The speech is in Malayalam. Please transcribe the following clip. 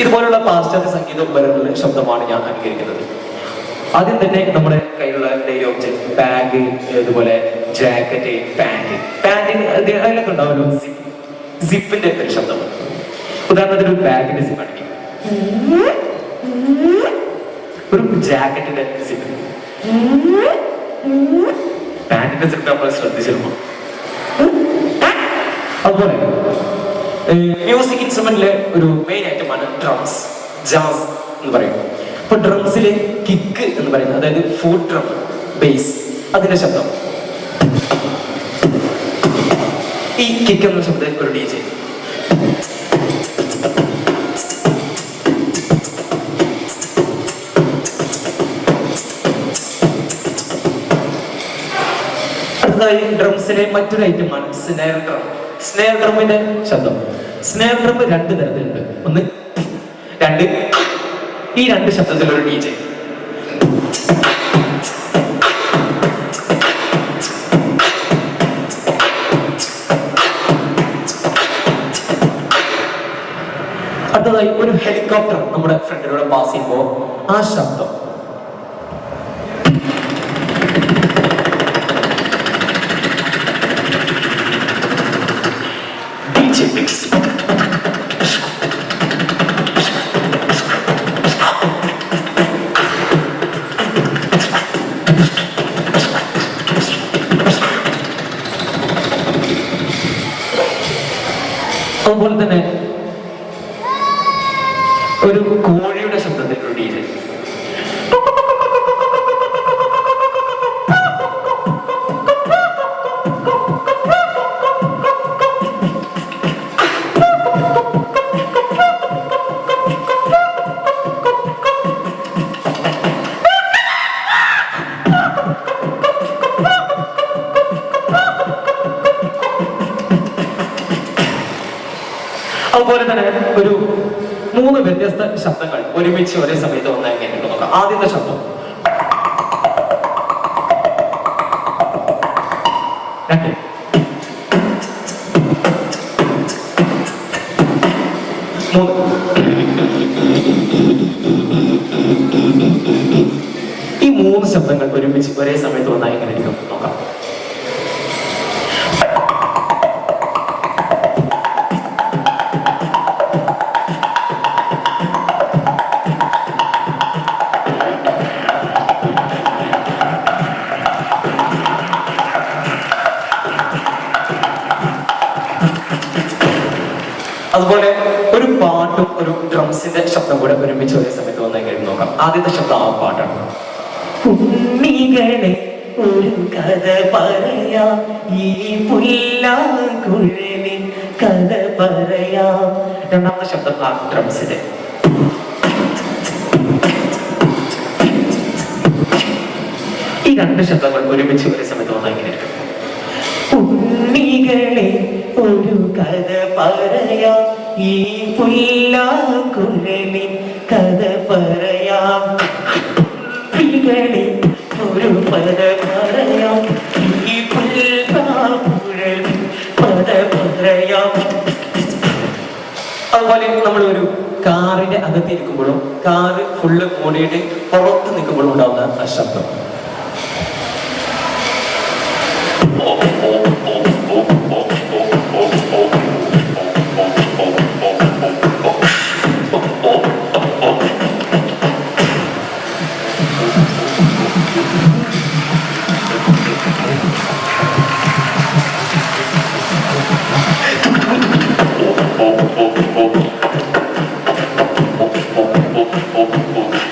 ഇതുപോലുള്ള പാശ്ചാത്യ സംഗീത ഉപകരണങ്ങളുടെ ശബ്ദമാണ് ഞാൻ അനുകരിക്കുന്നത്. ആദ്യം തന്നെ നമ്മുടെ കയ്യിലുള്ള ഡെയിലി ഓബ്ജക്ട് ബാഗ് അതുപോലെ ജാക്കറ്റ് പാന്റ് പാൻറിന് അതിലൊക്കെ ഉണ്ടാവുമല്ലോ സിപ്പ് സിപ്പിന്റെ ഒരു ശബ്ദം ഉദാഹരണത്തിന് ഒരു ബാഗിന്റെ സിപ്പ് അടിക്കും. ഒരു ജാക്കറ്റിന്റെ സിപ്പ് പാന്റിന്റെ സിപ്പ് നമ്മൾ ശ്രദ്ധിച്ചിരുന്നു. അതുപോലെ മ്യൂസിക് ഇൻസ്ട്രുമെന്റിലെ ഒരു മെയിൻ ഐറ്റമാണ് ഡ്രംസ് ജാസ് എന്ന് പറയും അപ്പൊ ഡ്രംസിലെ കിക്ക് എന്ന് പറയുന്നത് അതായത് ഫുഡ് ഡ്രം ബേസ് അതിന്റെ ശബ്ദം. ഈ കിക്ക് എന്ന ശബ്ദം ഒരു ഡി ജെ അടുത്തതായി ഡ്രംസിലെ മറ്റൊരു ഐറ്റമാണ് സ്നെയർ ഡ്രം സ്നെയർ ഡ്രമ്മിന്റെ ശബ്ദം. സ്നെയർ ഡ്രം രണ്ട് തരത്തിലുണ്ട്. ഒന്ന് രണ്ട്. ഈ രണ്ട് ശബ്ദത്തിലൊരു ഡി ജെ അടുത്തതായി ഒരു ഹെലികോപ്റ്റർ നമ്മുടെ ഫ്രണ്ടിലൂടെ പാസ് ചെയ്യുമ്പോൾ ആ ശബ്ദം. Mix. അതുപോലെ തന്നെ ഒരു തന്നെ ഒരു മൂന്ന് വ്യത്യസ്ത ശബ്ദങ്ങൾ ഒരുമിച്ച് ഒരേ സമയത്ത് വന്നാൽ എങ്ങനെ നോക്കാം. ആദ്യത്തെ ശബ്ദം. ഈ മൂന്ന് ശബ്ദങ്ങൾ ഒരുമിച്ച് ഒരേ സമയത്ത് വന്നാൽ എങ്ങനെ നോക്കാം. അതുപോലെ ഒരു പാട്ടും ഒരു ഡ്രംസിന്റെ ശബ്ദം കൂടെ ഒരുമിച്ച് ഒരേ സമയത്ത് വന്നാൽ എങ്ങനെ നോക്കാം. ആദ്യത്തെ ശബ്ദം ആ പാട്ടാണ്. ഉണ്ണികളെ ഒരു കഥ പറയാം. ഈ പുല്ലാങ്കുഴലിൻ കഥ പറയാം. രണ്ടാമത്തെ ശബ്ദം ആ ഡ്രംസിന്റെ ഈ രണ്ട് ശബ്ദങ്ങൾ ഒരുമിച്ച് ഒരേ സമയത്ത് വന്നാൽ എങ്ങനെ ഒരു കഥ പറയാം. ഈ പുല്ലാങ്കുഴലിൻ കഥ പറയാം. ഉണ്ണികളെ ഒരു പദ പറയാം. ഈ പുല്ലാങ്കുഴലിൻ പദ പറയാം. അതുപോലെ നമ്മൾ ഒരു കാറിന്റെ അകത്തിരിക്കുമ്പോഴും കാറ് ഫുള്ള് മൂടിയിട്ട് പുറത്ത് നിൽക്കുമ്പോഴും ഉണ്ടാവുന്ന ആ ശബ്ദം. Oh, oh, oh, oh, oh.